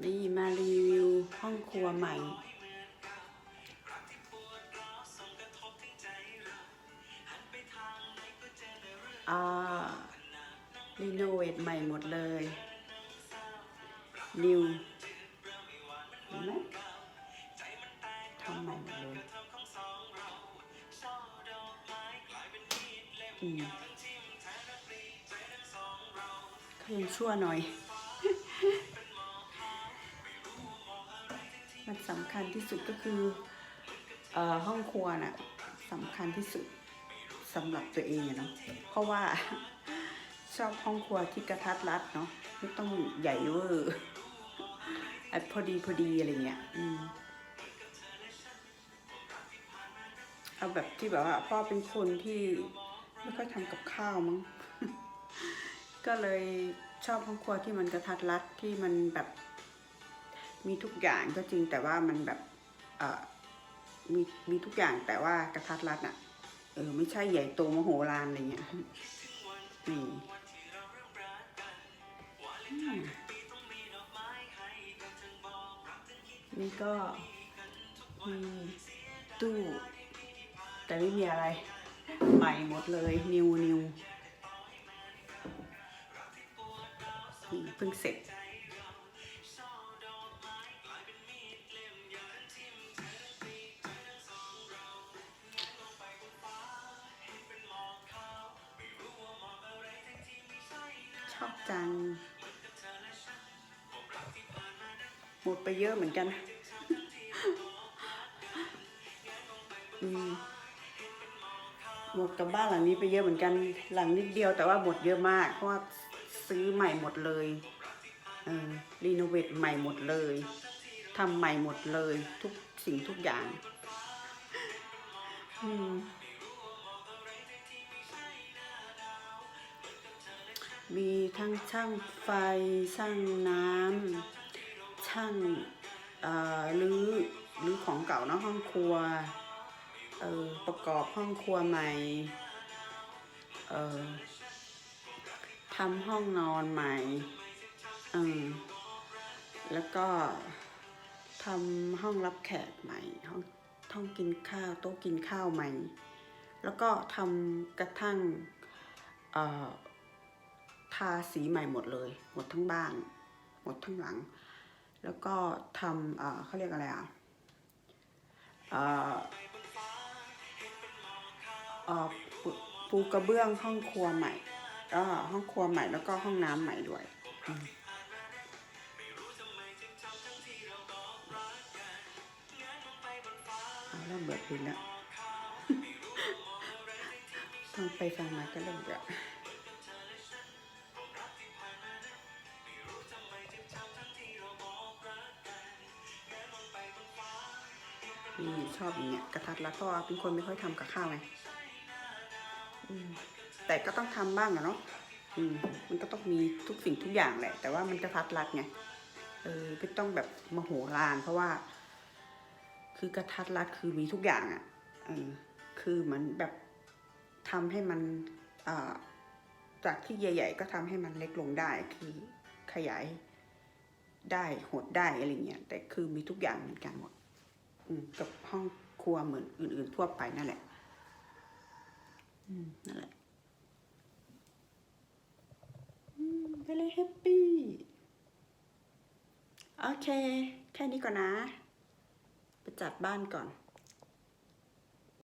นี่มารีวิวห้องครัวใหม่ อ่า รีโนเวทใหม่หมดเลย นิวเห็นไหมทำใหม่หมดเลยอืมเขายังชั่วหน่อย มันสำคัญที่สุดก็คืออห้องครัวน่ะสำคัญที่สุดสำหรับตัวเองเนาะเพราะว่าชอบห้องครัวที่กระทัดรัดเนาะไม่ต้องใหญ่เวอร์อันพอดีพอดีอะไรเงี้ยอืมเอาแบบที่แบบว่าพ่อเป็นคนที่ไม่ค่อยทำกับข้าวมั้งก็เลยชอบห้องครัวที่มันกระทัดรัดที่มันแบบ มีทุกอย่างก็จริงแต่ว่ามันแบบเออมีมีทุกอย่างแต่ว่ากระทัดรัดอะเออไม่ใช่ใหญ่โตมโหฬารอะไรเงี้ยนี่นี่ก็มีตู้ แต่ไม่มีอะไร ใหม่หมดเลยนิวนิวเพิ่งเสร็จ จัง หมดไปเยอะเหมือนกัน หมดกับบ้านหลังนี้ไปเยอะเหมือนกัน หลังนิดเดียวแต่ว่าหมดเยอะมาก เพราะว่าซื้อใหม่หมดเลยเออรีโนเวทใหม่หมดเลยทำใหม่หมดเลย ทุกสิ่งทุกอย่าง อืม มีทั้งช่างไฟ ช่างน้ำ ช่างเอ่อรื้อรื้อของเก่าเนะห้องครัวเออประกอบห้องครัวใหม่เออทำห้องนอนใหม่เออแล้วก็ทำห้องรับแขกใหม่ห้องห้องกินข้าวโต๊ะกินข้าวใหม่ แล้วก็ทำกระทั่งเอ่อ ทาสีใหม่หมดเลย หมดทั้งบ้าน หมดทั้งหลัง แล้วก็ทำเขาเรียกอะไรอะเออปูกระเบื้องห้องครัวใหม่ก็ห้องครัวใหม่แล้วก็ห้องน้ำใหม่ด้วยเอาเริ่มเบื่อเพลงแล้วฟังไปฟังมาก็เริ่มเบื่อ นี่ชอบอย่างเงี้ยกระทัดรัดเพราะว่าเป็นคนไม่ค่อยทำกับข้าวไงแต่ก็ต้องทำบ้างอะเนาะอืม มันก็ต้องมีทุกสิ่งทุกอย่างแหละ แต่ว่ามันกระทัดรัดไงเออไม่ต้องแบบมโหฬารเพราะว่า คือกระทัดรัดคือมีทุกอย่างอะเออคือเหมือนแบบทำให้มันอ่าจากที่ใหญ่ ๆ ก็ทำให้มันเล็กลงได้ คือขยายได้หดได้อะไรเงี้ยแต่คือมีทุกอย่างเหมือนกันหมด กับห้องครัวเหมือนอื่น ๆ ทั่วไปนั่นแหละนั่นแหละอืมไปเลยแฮปปี้โอเค แค่นี้ก่อนนะ ไปจัดบ้านก่อน